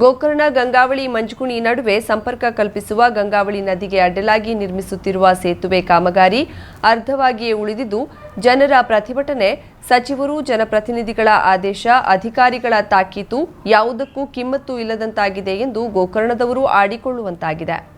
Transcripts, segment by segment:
ಗೋಕರ್ಣ, ಗಂಗಾವಳಿ ಮಂಜುಗುಣಿ ನಡುವೆ ಸಂಪರ್ಕ ಕಲ್ಪಿಸುವ ಗಂಗಾವಳಿ ನದಿಗೆ ಅಡ್ಡಲಾಗಿ ನಿರ್ಮಿಸುತ್ತಿರುವ ಸೇತುವೆ ಕಾಮಗಾರಿ ಅರ್ಧವಾಗಿಯೇ ಉಳಿದಿದ್ದು, ಜನರ ಪ್ರತಿಭಟನೆ, ಸಚಿವರು, ಜನಪ್ರತಿನಿಧಿಗಳ ಆದೇಶ, ಅಧಿಕಾರಿಗಳ ತಾಕೀತು ಯಾವುದಕ್ಕೂ ಕಿಮ್ಮತ್ತು ಇಲ್ಲದಂತಾಗಿದೆ ಎಂದು ಗೋಕರ್ಣದವರು ಆಡಿಕೊಳ್ಳುವಂತಾಗಿದೆ.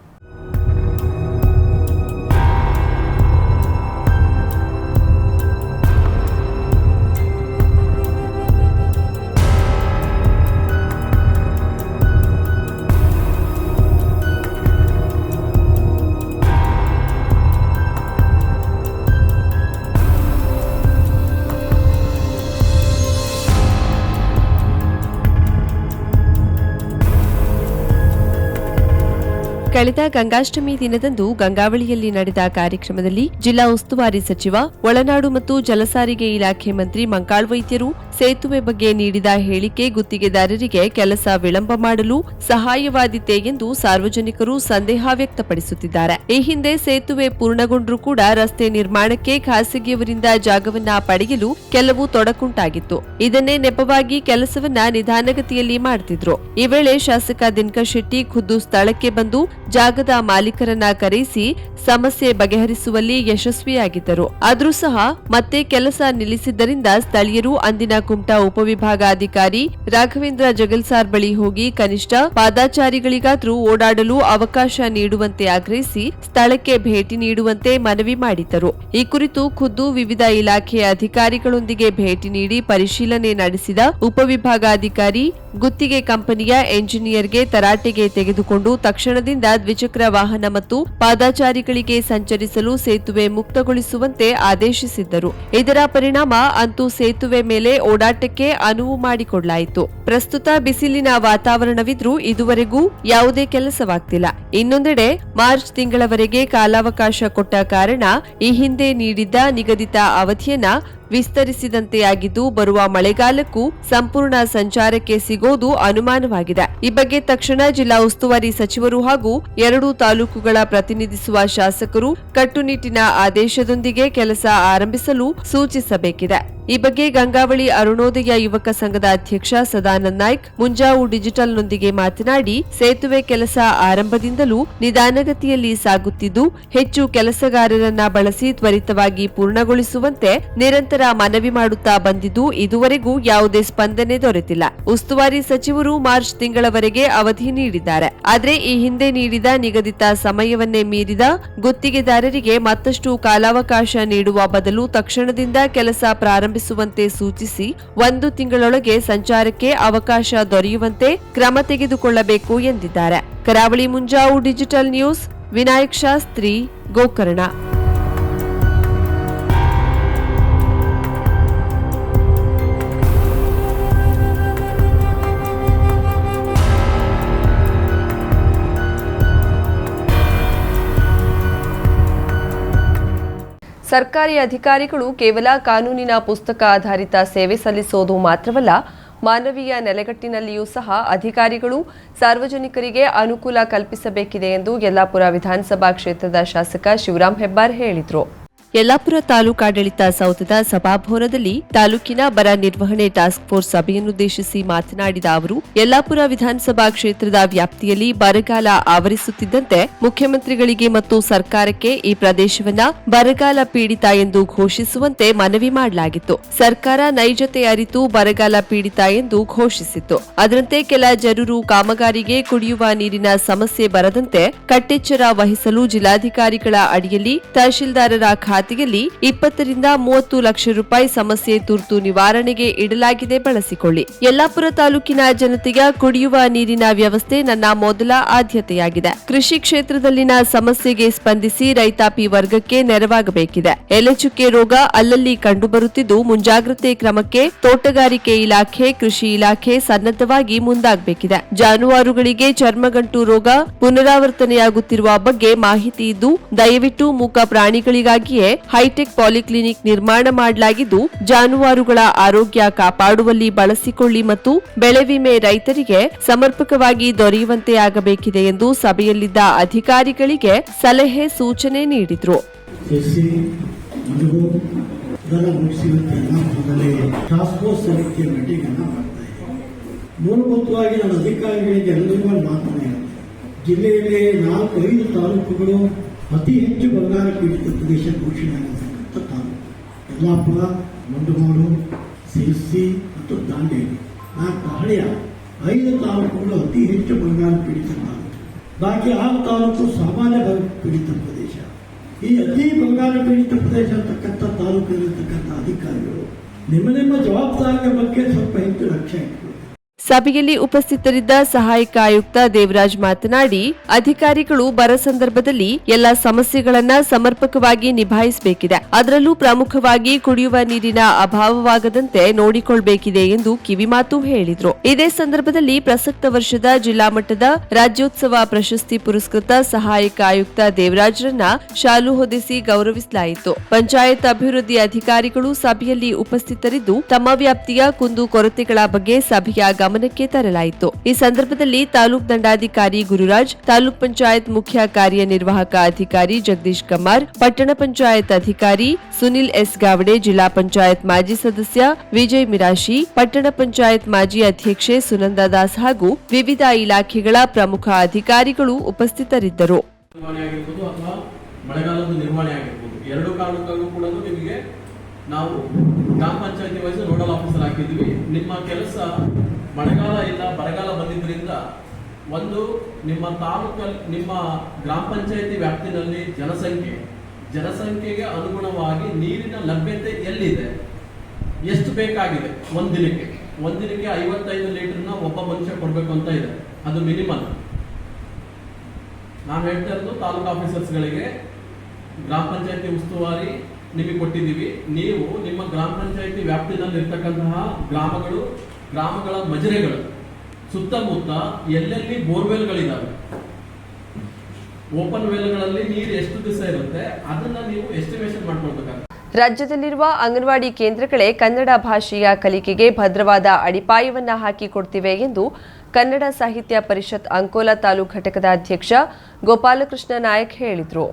ಕಳೆದ ಗಂಗಾಷ್ಟಮಿ ದಿನದಂದು ಗಂಗಾವಳಿಯಲ್ಲಿ ನಡೆದ ಕಾರ್ಯಕ್ರಮದಲ್ಲಿ ಜಿಲ್ಲಾ ಉಸ್ತುವಾರಿ ಸಚಿವ, ಒಳನಾಡು ಮತ್ತು ಜಲಸಾರಿಗೆ ಇಲಾಖೆ ಮಂತ್ರಿ ಮಂಕಾಳ್ ವೈದ್ಯರು ಸೇತುವೆ ಬಗ್ಗೆ ನೀಡಿದ ಹೇಳಿಕೆ ಗುತ್ತಿಗೆದಾರರಿಗೆ ಕೆಲಸ ವಿಳಂಬ ಮಾಡಲು ಸಹಾಯವಾದಿತೆ ಎಂದು ಸಾರ್ವಜನಿಕರು ಸಂದೇಹ ವ್ಯಕ್ತಪಡಿಸುತ್ತಿದ್ದಾರೆ. ಈ ಹಿಂದೆ ಸೇತುವೆ ಪೂರ್ಣಗೊಂಡರೂ ಕೂಡ ರಸ್ತೆ ನಿರ್ಮಾಣಕ್ಕೆ ಖಾಸಗಿಯವರಿಂದ ಜಾಗವನ್ನ ಪಡೆಯಲು ಕೆಲವು ತೊಡಕುಂಟಾಗಿತ್ತು. ಇದನ್ನೇ ನೆಪವಾಗಿ ಕೆಲಸವನ್ನ ನಿಧಾನಗತಿಯಲ್ಲಿ ಮಾಡ್ತಿದ್ರು. ಈ ವೇಳೆ ಶಾಸಕ ದಿನಕರ್ ಶೆಟ್ಟಿ ಖುದ್ದು ಸ್ಥಳಕ್ಕೆ ಬಂದು ಜಾಗದ ಮಾಲೀಕರನ್ನ ಕರೆಯಿಸಿ ಸಮಸ್ಯೆ ಬಗೆಹರಿಸುವಲ್ಲಿ ಯಶಸ್ವಿಯಾಗಿದ್ದರು. ಆದರೂ ಸಹ ಮತ್ತೆ ಕೆಲಸ ನಿಲ್ಲಿಸಿದ್ದರಿಂದ ಸ್ಥಳೀಯರು ಅಂದಿನ ಕುಮಟಾ ಉಪವಿಭಾಗಾಧಿಕಾರಿ ರಾಘವೇಂದ್ರ ಜಗಲ್ಸಾರ್ ಬಳಿ ಹೋಗಿ ಕನಿಷ್ಠ ಪಾದಾಚಾರಿಗಳಿಗಾದರೂ ಓಡಾಡಲು ಅವಕಾಶ ನೀಡುವಂತೆ ಆಗ್ರಹಿಸಿ ಸ್ಥಳಕ್ಕೆ ಭೇಟಿ ನೀಡುವಂತೆ ಮನವಿ ಮಾಡಿದ್ದರು. ಈ ಕುರಿತು ಖುದ್ದು ವಿವಿಧ ಇಲಾಖೆಯ ಅಧಿಕಾರಿಗಳೊಂದಿಗೆ ಭೇಟಿ ನೀಡಿ ಪರಿಶೀಲನೆ ನಡೆಸಿದ ಉಪವಿಭಾಗಾಧಿಕಾರಿ, ಗುತ್ತಿಗೆ ಕಂಪನಿಯ ಎಂಜಿನಿಯರ್ಗೆ ತರಾಟೆಗೆ ತೆಗೆದುಕೊಂಡು ತಕ್ಷಣದಿಂದ ದ್ವಿಚಕ್ರ ವಾಹನ ಮತ್ತು ಪಾದಾಚಾರಿಗಳಿಗೆ ಸಂಚರಿಸಲು ಸೇತುವೆ ಮುಕ್ತಗೊಳಿಸುವಂತೆ ಆದೇಶಿಸಿದ್ದರು. ಇದರ ಪರಿಣಾಮ ಅಂತೂ ಸೇತುವೆ ಮೇಲೆ ಓಡಾಟಕ್ಕೆ ಅನುವು ಮಾಡಿಕೊಡಲಾಯಿತು. ಪ್ರಸ್ತುತ ಬಿಸಿಲಿನ ವಾತಾವರಣವಿದ್ರೂ ಇದುವರೆಗೂ ಯಾವುದೇ ಕೆಲಸವಾಗ್ತಿಲ್ಲ. ಇನ್ನೊಂದೆಡೆ ಮಾರ್ಚ್ ತಿಂಗಳವರೆಗೆ ಕಾಲಾವಕಾಶ ಕೊಟ್ಟ ಕಾರಣ ಈ ಹಿಂದೆ ನೀಡಿದ್ದ ನಿಗದಿತ ಅವಧಿಯನ್ನ ವಿಸ್ತರಿಸಿದಂತೆ ಆಗಿದ್ದು, ಬರುವ ಮಳೆಗಾಲಕ್ಕೂ ಸಂಪೂರ್ಣ ಸಂಚಾರಕ್ಕೆ ಸಿಗೋದು ಅನುಮಾನವಾಗಿದೆ. ಈ ಬಗ್ಗೆ ತಕ್ಷಣ ಜಿಲ್ಲಾ ಉಸ್ತುವಾರಿ ಸಚಿವರು ಹಾಗೂ ಎರಡು ತಾಲೂಕುಗಳ ಪ್ರತಿನಿಧಿಸುವ ಶಾಸಕರು ಕಟ್ಟುನಿಟ್ಟಿನ ಆದೇಶದೊಂದಿಗೆ ಕೆಲಸ ಆರಂಭಿಸಲು ಸೂಚಿಸಬೇಕಿದೆ. ಈ ಬಗ್ಗೆ ಗಂಗಾವಳಿ ಅರುಣೋದಯ ಯುವಕ ಸಂಘದ ಅಧ್ಯಕ್ಷ ಸದಾನಂದ ನಾಯ್ಕ್, ಮುಂಜಾವು ಡಿಜಿಟಲ್ನೊಂದಿಗೆ ಮಾತನಾಡಿ, ಸೇತುವೆ ಕೆಲಸ ಆರಂಭದಿಂದಲೂ ನಿಧಾನಗತಿಯಲ್ಲಿ ಸಾಗುತ್ತಿದ್ದು, ಹೆಚ್ಚು ಕೆಲಸಗಾರರನ್ನ ಬಳಸಿ ತ್ವರಿತವಾಗಿ ಪೂರ್ಣಗೊಳಿಸುವಂತೆ ನಿರಂತರ ಮನವಿ ಮಾಡುತ್ತಾ ಬಂದಿದ್ದು ಇದುವರೆಗೂ ಯಾವುದೇ ಸ್ಪಂದನೆ ದೊರೆತಿಲ್ಲ. ಉಸ್ತುವಾರಿ ಸಚಿವರು ಮಾರ್ಚ್ ತಿಂಗಳವರೆಗೆ ಅವಧಿ ನೀಡಿದ್ದಾರೆ. ಆದರೆ ಈ ಹಿಂದೆ ನೀಡಿದ ನಿಗದಿತ ಸಮಯವನ್ನೇ ಮೀರಿದ ಗುತ್ತಿಗೆದಾರರಿಗೆ ಮತ್ತಷ್ಟು ಕಾಲಾವಕಾಶ ನೀಡುವ ಬದಲು ತಕ್ಷಣದಿಂದ ಕೆಲಸ ಪ್ರಾರಂಭಿಸುವಂತೆ ಸೂಚಿಸಿ ಒಂದು ತಿಂಗಳೊಳಗೆ ಸಂಚಾರಕ್ಕೆ ಅವಕಾಶ ದೊರೆಯುವಂತೆ ಕ್ರಮ ತೆಗೆದುಕೊಳ್ಳಬೇಕು ಎಂದಿದ್ದಾರೆ. Karavali Munjavu digital news, Vinayak Shastri, Gokarna. ಸರ್ಕಾರಿ ಅಧಿಕಾರಿಗಳು ಕೇವಲ ಕಾನೂನಿನ ಪುಸ್ತಕ ಆಧಾರಿತ ಸೇವೆ ಸಲ್ಲಿಸೋದು ಮಾತ್ರವಲ್ಲ, ಮಾನವೀಯ ನೆಲೆಗಟ್ಟಿನಲ್ಲಿಯೂ ಸಹ ಅಧಿಕಾರಿಗಳು ಸಾರ್ವಜನಿಕರಿಗೆ ಅನುಕೂಲ ಕಲ್ಪಿಸಬೇಕಿದೆ ಎಂದು ಯಲ್ಲಾಪುರ ವಿಧಾನಸಭಾ ಕ್ಷೇತ್ರದ ಶಾಸಕ ಶಿವರಾಂ ಹೆಬ್ಬಾರ್ ಹೇಳಿದರು. ಯಲ್ಲಾಪುರ ತಾಲೂಕಾಡಳಿತ ಸೌಧದ ಸಭಾಭವನದಲ್ಲಿ ತಾಲೂಕಿನ ಬರ ನಿರ್ವಹಣೆ ಟಾಸ್ಕ್ ಫೋರ್ಸ್ ಸಭೆಯನ್ನುದ್ದೇಶಿಸಿ ಮಾತನಾಡಿದ ಅವರು, ಯಲ್ಲಾಪುರ ವಿಧಾನಸಭಾ ಕ್ಷೇತ್ರದ ವ್ಯಾಪ್ತಿಯಲ್ಲಿ ಬರಗಾಲ ಆವರಿಸುತ್ತಿದ್ದಂತೆ ಮುಖ್ಯಮಂತ್ರಿಗಳಿಗೆ ಮತ್ತು ಸರ್ಕಾರಕ್ಕೆ ಈ ಪ್ರದೇಶವನ್ನ ಬರಗಾಲ ಪೀಡಿತ ಎಂದು ಘೋಷಿಸುವಂತೆ ಮನವಿ ಮಾಡಲಾಗಿತ್ತು. ಸರ್ಕಾರ ನೈಜತೆ ಅರಿತು ಬರಗಾಲ ಪೀಡಿತ ಎಂದು ಘೋಷಿಸಿತ್ತು. ಅದರಂತೆ ಕೆಲ ಜರೂರು ಕಾಮಗಾರಿಗೆ ಕುಡಿಯುವ ನೀರಿನ ಸಮಸ್ಯೆ ಬರದಂತೆ ಕಟ್ಟೆಚ್ಚರ ವಹಿಸಲು ಜಿಲ್ಲಾಧಿಕಾರಿಗಳ ಅಡಿಯಲ್ಲಿ ತಹಶೀಲ್ದಾರರ ಖಾತೆಯಲ್ಲಿ ಇಪ್ಪತ್ತರಿಂದ ಮೂವತ್ತು ಲಕ್ಷ ರೂಪಾಯಿ ಸಮಸ್ಯೆ ತುರ್ತು ನಿವಾರಣೆಗೆ ಇಡಲಾಗಿದೆ. ಬಳಸಿಕೊಳ್ಳಿ. ಯಲ್ಲಾಪುರ ತಾಲೂಕಿನ ಜನತೆಯ ಕುಡಿಯುವ ನೀರಿನ ವ್ಯವಸ್ಥೆ ನನ್ನ ಮೊದಲ ಆದ್ಯತೆಯಾಗಿದೆ. ಕೃಷಿ ಕ್ಷೇತ್ರದಲ್ಲಿನ ಸಮಸ್ಯೆಗೆ ಸ್ಪಂದಿಸಿ ರೈತಾಪಿ ವರ್ಗಕ್ಕೆ ನೆರವಾಗಬೇಕಿದೆ. ಎಲೆಚುಕ್ಕೆ ರೋಗ ಅಲ್ಲಲ್ಲಿ ಕಂಡುಬರುತ್ತಿದ್ದು ಮುಂಜಾಗ್ರತೆ ಕ್ರಮಕ್ಕೆ ತೋಟಗಾರಿಕೆ ಇಲಾಖೆ, ಕೃಷಿ ಇಲಾಖೆ ಸನ್ನದ್ಧವಾಗಿ ಮುಂದಾಗಬೇಕಿದೆ. ಜಾನುವಾರುಗಳಿಗೆ ಚರ್ಮಗಂಟು ರೋಗ ಪುನರಾವರ್ತನೆಯಾಗುತ್ತಿರುವ ಬಗ್ಗೆ ಮಾಹಿತಿ ಇದ್ದು ದಯವಿಟ್ಟು ಮೂಕ ಪ್ರಾಣಿಗಳಿಗಾಗಿಯೇ ಹೈಟೆಕ್ ಪಾಲಿಕ್ಲಿನಿಕ್ ನಿರ್ಮಾಣ ಮಾಡಲಾಗಿದ್ದು, ಜಾನುವಾರುಗಳ ಆರೋಗ್ಯ ಕಾಪಾಡುವಲ್ಲಿ ಬಳಸಿಕೊಳ್ಳಿ ಮತ್ತು ಬೆಳೆ ವಿಮೆ ರೈತರಿಗೆ ಸಮರ್ಪಕವಾಗಿ ದೊರೆಯುವಂತೆ ಆಗಬೇಕಿದೆ ಎಂದು ಸಭೆಯಲ್ಲಿದ್ದ ಅಧಿಕಾರಿಗಳಿಗೆ ಸಲಹೆ ಸೂಚನೆ ನೀಡಿದರು. ಮೂಲಭೂತವಾಗಿ ನಮ್ಮ ಅಧಿಕಾರಿಗಳಿಗೆ ಜಿಲ್ಲೆಯಲ್ಲಿ ನಾಲ್ಕು ಐದು ತಾಲೂಕುಗಳು ಅತಿ ಹೆಚ್ಚು ಬರಗಾಲ ಪೀಡಿತ ಪ್ರದೇಶ ಘೋಷಣೆ ಆಗಿರ್ತಕ್ಕಂಥ ತಾಲೂಕು ಯಲ್ಲಾಪುರ ಮುಂಡಗೋಡು ಸಿರ್ಸಿ ಮತ್ತು ದಾಂಡೇಲಿ. ನಾಲ್ಕು ಹಳೆಯ ಐದು ತಾಲೂಕುಗಳು ಅತಿ ಹೆಚ್ಚು ಬರಗಾಲ ಪೀಡಿತ ತಾಲೂಕು. ಬಾಕಿ ಆರು ತಾಲೂಕು ಸಾಮಾನ್ಯ ಬರ ಪೀಡಿತ ಪ್ರದೇಶ. ಈ ಅತಿ ಬರಗಾಲ ಪೀಡಿತ ಪ್ರದೇಶ ಅಂತಕ್ಕಂಥ ತಾಲೂಕಿನಲ್ಲಿರ್ತಕ್ಕಂಥ ಅಧಿಕಾರಿಗಳು ನಿಮ್ಮ ನಿಮ್ಮ ಜವಾಬ್ದಾರಿಯ ಬಗ್ಗೆ ಸ್ವಲ್ಪ ಹೆಚ್ಚು ಲಕ್ಷ್ಯ ಇಟ್ಕೊಳ್ಳಿ ಸಭೆಯಲ್ಲಿ ಉಪಸ್ಥಿತರಿದ್ದ ಸಹಾಯಕ ಆಯುಕ್ತ ದೇವರಾಜ್ ಮಾತನಾಡಿ, ಅಧಿಕಾರಿಗಳು ಬರ ಸಂದರ್ಭದಲ್ಲಿ ಎಲ್ಲ ಸಮಸ್ಯೆಗಳನ್ನ ಸಮರ್ಪಕವಾಗಿ ನಿಭಾಯಿಸಬೇಕಿದೆ. ಅದರಲ್ಲೂ ಪ್ರಮುಖವಾಗಿ ಕುಡಿಯುವ ನೀರಿನ ಅಭಾವವಾಗದಂತೆ ನೋಡಿಕೊಳ್ಬೇಕಿದೆ ಎಂದು ಕಿವಿಮಾತು ಹೇಳಿದರು. ಇದೇ ಸಂದರ್ಭದಲ್ಲಿ ಪ್ರಸಕ್ತ ವರ್ಷದ ಜಿಲ್ಲಾ ಮಟ್ಟದ ರಾಜ್ಯೋತ್ಸವ ಪ್ರಶಸ್ತಿ ಪುರಸ್ಕೃತ ಸಹಾಯಕ ಆಯುಕ್ತ ದೇವರಾಜ್ರನ್ನ ಶಾಲು ಹೊದಿಸಿ ಗೌರವಿಸಲಾಯಿತು. ಪಂಚಾಯತ್ ಅಭಿವೃದ್ಧಿ ಅಧಿಕಾರಿಗಳು ಸಭೆಯಲ್ಲಿ ಉಪಸ್ಥಿತರಿದ್ದು, ತಮ್ಮ ವ್ಯಾಪ್ತಿಯ ಕುಂದು ಕೊರತೆಗಳ ಬಗ್ಗೆ ಸಭೆಯ ಗಮನಕ್ಕೆ ತರಲಾಯಿತು ಈ ಸಂದರ್ಭದಲ್ಲಿ ತಾಲೂಕ್ ದಂಡಾಧಿಕಾರಿ ಗುರುರಾಜ್, ತಾಲೂಕ್ ಪಂಚಾಯತ್ ಮುಖ್ಯ ಕಾರ್ಯನಿರ್ವಾಹಕ ಅಧಿಕಾರಿ ಜಗದೀಶ್ ಕಮಾರ್, ಪಟ್ಟಣ ಪಂಚಾಯತ್ ಅಧಿಕಾರಿ ಸುನಿಲ್ ಎಸ್. ಗಾವಡೆ, ಜಿಲ್ಲಾ ಪಂಚಾಯತ್ ಮಾಜಿ ಸದಸ್ಯ ವಿಜಯ್ ಮಿರಾಶಿ, ಪಟ್ಟಣ ಪಂಚಾಯತ್ ಮಾಜಿ ಅಧ್ಯಕ್ಷೆ ಸುನಂದಾ ದಾಸ್ ಹಾಗೂ ವಿವಿಧ ಇಲಾಖೆಗಳ ಪ್ರಮುಖ ಅಧಿಕಾರಿಗಳು ಉಪಸ್ಥಿತರಿದ್ದರು. ಮಳೆಗಾಲದ ನಿರ್ವಹಣೆ ಆಗಿರ್ಬೋದು ಎರಡು ಕಾರಣಕ್ಕಾಗೂ ಕೂಡ ನಿಮಗೆ ನಾವು ಗ್ರಾಮ ಪಂಚಾಯತಿ ವೈಸ್ ನೋಡಲ್ ಆಫೀಸರ್ ಹಾಕಿದ್ವಿ ನಿಮ್ಮ ಕೆಲಸ ಮಳೆಗಾಲ ಇಲ್ಲ, ಬರಗಾಲ ಬಂದಿದ್ದರಿಂದ ಒಂದು ನಿಮ್ಮ ತಾಲೂಕಲ್ಲಿ ನಿಮ್ಮ ಗ್ರಾಮ ಪಂಚಾಯತಿ ವ್ಯಾಪ್ತಿನಲ್ಲಿ ಜನಸಂಖ್ಯೆ, ಜನಸಂಖ್ಯೆಗೆ ಅನುಗುಣವಾಗಿ ನೀರಿನ ಲಭ್ಯತೆ ಎಲ್ಲಿದೆ? ಎಷ್ಟು ಬೇಕಾಗಿದೆ? ಒಂದಿನಕ್ಕೆ ಒಂದಿನಕ್ಕೆ ಒಂದ್ ದಿನಕ್ಕೆ ಐವತ್ತೈದು ಲೀಟರ್ನ ಒಬ್ಬ ಮನುಷ್ಯ ಕೊಡಬೇಕು ಅಂತ ಇದೆ. ಅದು ಮಿನಿಮಮ್ ನಾನು ಹೇಳ್ತಾ ಇರೋದು ತಾಲೂಕು ಆಫೀಸರ್ಸ್ಗಳಿಗೆ ಗ್ರಾಮ ಪಂಚಾಯತಿ ಉಸ್ತುವಾರಿ ನಿಮಗೆ ಕೊಟ್ಟಿದ್ದೀವಿ. ನೀವು ನಿಮ್ಮ ಗ್ರಾಮ ಪಂಚಾಯತಿ ವ್ಯಾಪ್ತಿನಲ್ಲಿ ಇರ್ತಕ್ಕಂತಹ ಗ್ರಾಮಗಳು, ಗ್ರಾಮಗಳ ಮಜರೆಗಳು, ಸುತ್ತಮುತ್ತ ಎಲ್ಲೆಲ್ಲಿ ಬೋರ್ವೆಲ್ಗಳಿದ್ದಾವೆ ಓಪನ್ ವೆಲ್ಗಳಲ್ಲಿ ನೀರು ಎಷ್ಟು ದಿವಸ ಇರುತ್ತೆ, ಅದನ್ನ ನೀವು ಎಸ್ಟಿಮೇಷನ್ ಮಾಡ್ಕೊಳ್ಬೇಕಾಗುತ್ತೆ. ರಾಜ್ಯದಲ್ಲಿರುವ ಅಂಗನವಾಡಿ ಕೇಂದ್ರಗಳೇ ಕನ್ನಡ ಭಾಷೆಯ ಕಲಿಕೆಗೆ ಭದ್ರವಾದ ಅಡಿಪಾಯವನ್ನ ಹಾಕಿಕೊಡ್ತಿವೆ ಎಂದು ಕನ್ನಡ ಸಾಹಿತ್ಯ ಪರಿಷತ್ ಅಂಕೋಲಾ ತಾಲೂಕು ಘಟಕದ ಅಧ್ಯಕ್ಷ ಗೋಪಾಲಕೃಷ್ಣ ನಾಯಕ್ ಹೇಳಿದರು.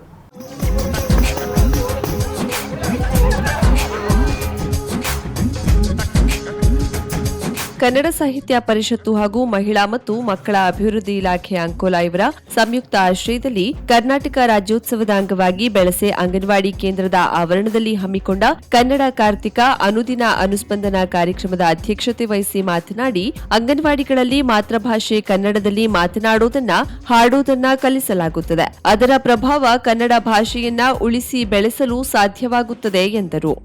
ಕನ್ನಡ ಸಾಹಿತ್ಯ ಪರಿಷತ್ತು ಹಾಗೂ ಮಹಿಳಾ ಮತ್ತು ಮಕ್ಕಳ ಅಭಿವೃದ್ಧಿ ಇಲಾಖೆ ಅಂಕೋಲಾ ಇವರ ಸಂಯುಕ್ತ ಆಶ್ರಯದಲ್ಲಿ ಕರ್ನಾಟಕ ರಾಜ್ಯೋತ್ಸವದ ಅಂಗವಾಗಿ ಬೆಳಸೆ ಅಂಗನವಾಡಿ ಕೇಂದ್ರದ ಆವರಣದಲ್ಲಿ ಹಮ್ಮಿಕೊಂಡ ಕನ್ನಡ ಕಾರ್ತಿಕ ಅನುದಿನ ಅನುಸ್ಪಂದನ ಕಾರ್ಯಕ್ರಮದ ಅಧ್ಯಕ್ಷತೆ ವಹಿಸಿ ಮಾತನಾಡಿ, ಅಂಗನವಾಡಿಗಳಲ್ಲಿ ಮಾತೃಭಾಷೆ ಕನ್ನಡದಲ್ಲಿ ಮಾತನಾಡುವುದನ್ನ ಹಾಡುವುದನ್ನ ಕಲಿಸಲಾಗುತ್ತದೆ. ಅದರ ಪ್ರಭಾವ ಕನ್ನಡ ಭಾಷೆಯನ್ನ ಉಳಿಸಿ ಬೆಳೆಸಲು ಸಾಧ್ಯವಾಗುತ್ತದೆ ಎಂದರು.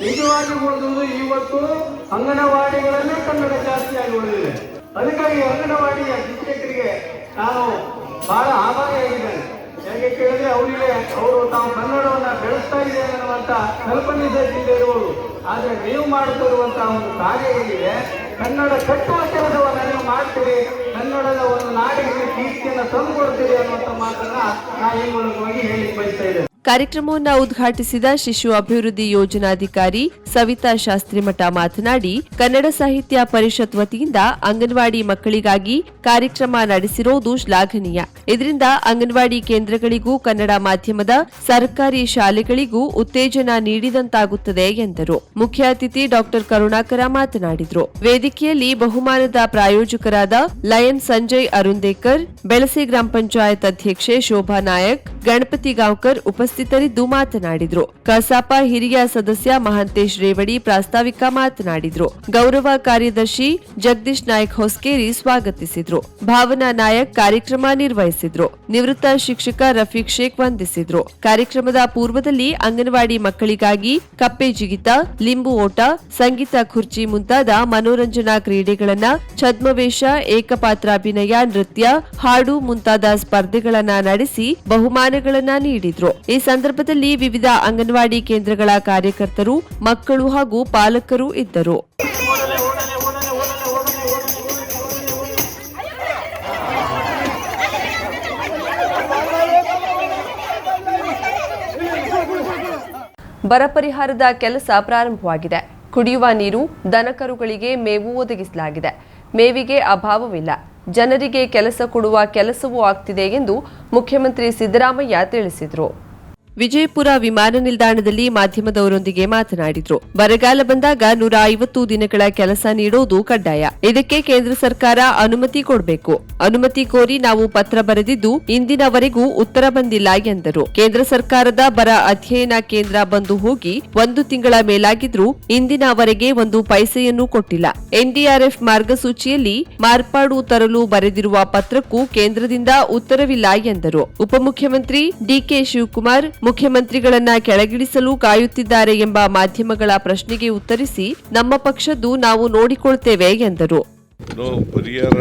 ನಿಜವಾಗಿ ಅಂಗನವಾಡಿಗಳಲ್ಲೇ ಕನ್ನಡ ಜಾಸ್ತಿಯಾಗಿ ಉಳಿದಿದೆ ಅದಕ್ಕಾಗಿ ಅಂಗನವಾಡಿಯ ಶಿಕ್ಷಕರಿಗೆ ನಾನು ಬಹಳ ಆಭಾರಿಯಾಗಿದ್ದೇನೆ ಹೇಗೆ ಕೇಳಿದ್ರೆ ಅವರಿಗೆ ಅವರು ತಾವು ಕನ್ನಡವನ್ನ ಬೆಳೆಸ್ತಾ ಇದೆ ಅನ್ನುವಂತ ಕಲ್ಪನೆ ಇರುವುದು ಆದ್ರೆ ನೀವು ಮಾಡುತ್ತಿರುವಂತಹ ಒಂದು ಕಾರ್ಯ ಏನಿದೆ, ಕನ್ನಡ ಕಟ್ಟುವ ಕೆಲಸವನ್ನು ನೀವು ಮಾಡ್ತೀರಿ, ಕನ್ನಡದ ಒಂದು ನಾಡಿಗೆ ಕೀರ್ತಿಯನ್ನ ತಂದುಕೊಡ್ತೀರಿ ಅನ್ನುವಂಥ ಮಾತನ್ನ ನಾ ಈ ಮೂಲಕವಾಗಿ ಹೇಳಿ ಬಯಸ್ತಾ ಇದ್ದೇನೆ. ಕಾರ್ಯಕ್ರಮವನ್ನು ಉದ್ಘಾಟಿಸಿದ ಶಿಶು ಅಭಿವೃದ್ಧಿ ಯೋಜನಾಧಿಕಾರಿ ಸವಿತಾ ಶಾಸ್ತ್ರಿಮಠ ಮಾತನಾಡಿ, ಕನ್ನಡ ಸಾಹಿತ್ಯ ಪರಿಷತ್ ವತಿಯಿಂದ ಅಂಗನವಾಡಿ ಮಕ್ಕಳಿಗಾಗಿ ಕಾರ್ಯಕ್ರಮ ನಡೆಸಿರೋದು ಶ್ಲಾಘನೀಯ. ಇದರಿಂದ ಅಂಗನವಾಡಿ ಕೇಂದ್ರಗಳಿಗೂ, ಕನ್ನಡ ಮಾಧ್ಯಮದ ಸರ್ಕಾರಿ ಶಾಲೆಗಳಿಗೂ ಉತ್ತೇಜನ ನೀಡಿದಂತಾಗುತ್ತದೆ ಎಂದರು. ಮುಖ್ಯ ಅತಿಥಿ ಡಾಕ್ಟರ್ ಕರುಣಾಕರ ಮಾತನಾಡಿದರು. ವೇದಿಕೆಯಲ್ಲಿ ಬಹುಮಾನದ ಪ್ರಾಯೋಜಕರಾದ ಲಯನ್ ಸಂಜಯ್ ಅರುಂದೇಕರ್ ಬೆಳಸೆ ಗ್ರಾಮ ಪಂಚಾಯತ್ ಅಧ್ಯಕ್ಷೆ ಶೋಭಾ ನಾಯಕ್, ಗಣಪತಿ ಗಾಂವ್ಕರ್ ಉಪಸ್ಥಿತರಿದ್ದು ಮಾತನಾಡಿದ್ರು. ಕಸಾಪ ಹಿರಿಯ ಸದಸ್ಯ ಮಹಂತೇಶ್ ರೇವಡಿ ಪ್ರಾಸ್ತಾವಿಕ ಮಾತನಾಡಿದ್ರು. ಗೌರವ ಕಾರ್ಯದರ್ಶಿ ಜಗದೀಶ್ ನಾಯಕ್ ಹೊಸ್ಕೇರಿ ಸ್ವಾಗತಿಸಿದ್ರು. ಭಾವನಾ ನಾಯಕ್ ಕಾರ್ಯಕ್ರಮ ನಿರ್ವಹಿಸಿದ್ರು. ನಿವೃತ್ತ ಶಿಕ್ಷಕ ರಫೀಕ್ ಶೇಖ್ ವಂದಿಸಿದ್ರು. ಕಾರ್ಯಕ್ರಮದ ಪೂರ್ವದಲ್ಲಿ ಅಂಗನವಾಡಿ ಮಕ್ಕಳಿಗಾಗಿ ಕಪ್ಪೆ ಜಿಗಿತ, ಲಿಂಬು ಓಟ, ಸಂಗೀತ ಖುರ್ಚಿ ಮುಂತಾದ ಮನೋರಂಜನಾ ಕ್ರೀಡೆಗಳನ್ನ ಛದ್ಮವೇಷ ಏಕಪಾತ್ರಾಭಿನಯ ನೃತ್ಯ, ಹಾಡು ಮುಂತಾದ ಸ್ಪರ್ಧೆಗಳನ್ನ ನಡೆಸಿ ಬಹುಮಾನಗಳನ್ನ ನೀಡಿದ್ರು. ಈ ಸಂದರ್ಭದಲ್ಲಿ ವಿವಿಧ ಅಂಗನವಾಡಿ ಕೇಂದ್ರಗಳ ಕಾರ್ಯಕರ್ತರು, ಮಕ್ಕಳು ಹಾಗೂ ಪಾಲಕರು ಇದ್ದರು. ಬರ ಪರಿಹಾರದ ಕೆಲಸ ಪ್ರಾರಂಭವಾಗಿದೆ. ಕುಡಿಯುವ ನೀರು ದನಕರುಗಳಿಗೆ ಮೇವು ಒದಗಿಸಲಾಗಿದೆ. ಮೇವಿಗೆ ಅಭಾವವಿಲ್ಲ. ಜನರಿಗೆ ಕೆಲಸ ಕೊಡುವ ಕೆಲಸವೂ ಆಗ್ತಿದೆ ಎಂದು ಮುಖ್ಯಮಂತ್ರಿ ಸಿದ್ದರಾಮಯ್ಯ ತಿಳಿಸಿದರು. ವಿಜಯಪುರ ವಿಮಾನ ನಿಲ್ದಾಣದಲ್ಲಿ ಮಾಧ್ಯಮದವರೊಂದಿಗೆ ಮಾತನಾಡಿದ್ರು. ಬರಗಾಲ ಬಂದಾಗ ನೂರ ಐವತ್ತು ದಿನಗಳ ಕೆಲಸ ನೀಡೋದು ಕಡ್ಡಾಯ. ಇದಕ್ಕೆ ಕೇಂದ್ರ ಸರ್ಕಾರ ಅನುಮತಿ ಕೊಡಬೇಕು. ಅನುಮತಿ ಕೋರಿ ನಾವು ಪತ್ರ ಬರೆದಿದ್ದು ಇಂದಿನವರೆಗೂ ಉತ್ತರ ಬಂದಿಲ್ಲ ಎಂದರು. ಕೇಂದ್ರ ಸರ್ಕಾರದ ಬರ ಅಧ್ಯಯನ ಕೇಂದ್ರ ಬಂದು ಹೋಗಿ ಒಂದು ತಿಂಗಳ ಮೇಲಾಗಿದ್ರೂ ಇಂದಿನವರೆಗೆ ಒಂದು ಪೈಸೆಯನ್ನು ಕೊಟ್ಟಿಲ್ಲ. ಎನ್ಡಿಆರ್ಎಫ್ ಮಾರ್ಗಸೂಚಿಯಲ್ಲಿ ಮಾರ್ಪಾಡು ತರಲು ಬರೆದಿರುವ ಪತ್ರಕ್ಕೂ ಕೇಂದ್ರದಿಂದ ಉತ್ತರವಿಲ್ಲ ಎಂದರು. ಉಪಮುಖ್ಯಮಂತ್ರಿ ಡಿಕೆ ಶಿವಕುಮಾರ್ ಮುಖ್ಯಮಂತ್ರಿಗಳನ್ನ ಕೆಳಗಿಳಿಸಲು ಕಾಯುತ್ತಿದ್ದಾರೆ ಎಂಬ ಮಾಧ್ಯಮಗಳ ಪ್ರಶ್ನೆಗೆ ಉತ್ತರಿಸಿ, ನಮ್ಮ ಪಕ್ಷದ್ದು ನಾವು ನೋಡಿಕೊಳ್ತೇವೆ ಎಂದರು. ಪರಿಹಾರ,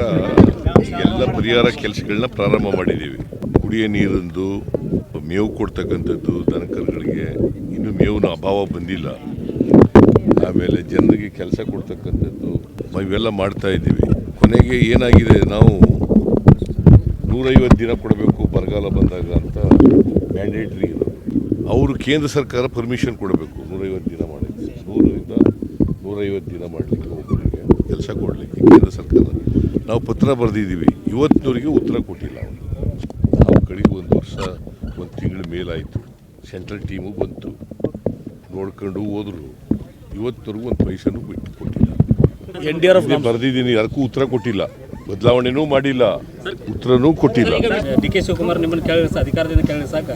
ಎಲ್ಲ ಪರಿಹಾರ ಕೆಲಸಗಳನ್ನ ಪ್ರಾರಂಭ ಮಾಡಿದ್ದೀವಿ. ಕುಡಿಯೋ ನೀರಿಂದು, ಮೇವು ಕೊಡ್ತಕ್ಕಂಥದ್ದು ದನಕರುಗಳಿಗೆ. ಇನ್ನು ಮೇವಿನ ಅಭಾವ ಬಂದಿಲ್ಲ. ಆಮೇಲೆ ಜನರಿಗೆ ಕೆಲಸ ಕೊಡ್ತಕ್ಕಂಥದ್ದು ಇವೆಲ್ಲ ಮಾಡ್ತಾ ಇದ್ದೀವಿ. ಕೊನೆಗೆ ಏನಾಗಿದೆ, ನಾವು ನೂರೈವತ್ತು ದಿನ ಕೊಡಬೇಕು, ಬರಗಾಲ ಬಂದಾಗ ಅಂತ ಮ್ಯಾಂಡೇಟ್ರಿ ಇದು ಅವರು ಕೇಂದ್ರ ಸರ್ಕಾರ ಪರ್ಮಿಷನ್ ಕೊಡಬೇಕು. ನೂರೈವತ್ತು ದಿನ ಮಾಡಲಿಕ್ಕೆ. ನೂರರಿಂದ ನೂರೈವತ್ತು ದಿನ ಮಾಡಲಿಕ್ಕೆ ಒಬ್ಬರಿಗೆ ಕೆಲಸ ಕೊಡಲಿಕ್ಕೆ ಕೇಂದ್ರ ಸರ್ಕಾರ. ನಾವು ಪತ್ರ ಬರೆದಿದ್ದೀವಿ. ಇವತ್ತಿನವರಿಗೆ ಉತ್ತರ ಕೊಟ್ಟಿಲ್ಲ ಅವರು. ನಾವು ಕಡೆಗೆ ಒಂದು ವರ್ಷ ಒಂದು ತಿಂಗಳ ಮೇಲಾಯಿತು. ಸೆಂಟ್ರಲ್ ಟೀಮು ಬಂತು. ನೋಡ್ಕೊಂಡು ಹೋದರು. ಇವತ್ತಿನವರೆಗೂ ಒಂದು ಪೈಸನೂ ಬಿಟ್ಟು ಕೊಟ್ಟಿಲ್ಲ. ಎನ್ ಡಿ ಆರ್ ಎಫ್ ಬರೆದಿದ್ದೀನಿ ಅದಕ್ಕೂ ಉತ್ತರ ಕೊಟ್ಟಿಲ್ಲ. ಬದಲಾವಣೆನೂ ಮಾಡಿಲ್ಲ ಉತ್ತರನೂ ಕೊಟ್ಟಿಲ್ಲ. ಡಿ ಕೆ ಶಿವಕುಮಾರ್ ನಿಮ್ಮನ್ನ ಕೇಳಿಸ ಅಧಿಕಾರದಿಂದ ಕೇಳಿಸಾಕ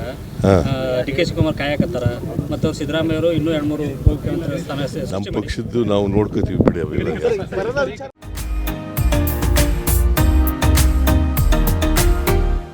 ಡಿ ಕೆ ಶಿವಕುಮಾರ್ ಕಾಯಕತ್ತಾರ? ಮತ್ತು ಅವ್ರು ಸಿದ್ದರಾಮಯ್ಯ ಅವರು ಇನ್ನೂ ಎರಡು ಮೂರು ಮುಖ್ಯಮಂತ್ರಿ ಸ್ಥಾನ ನಮ್ಮ. ಪಕ್ಷದ್ದು ನಾವು ನೋಡ್ಕೋತೀವಿ ಬಿಡಿ ಅವೆಲ್ಲ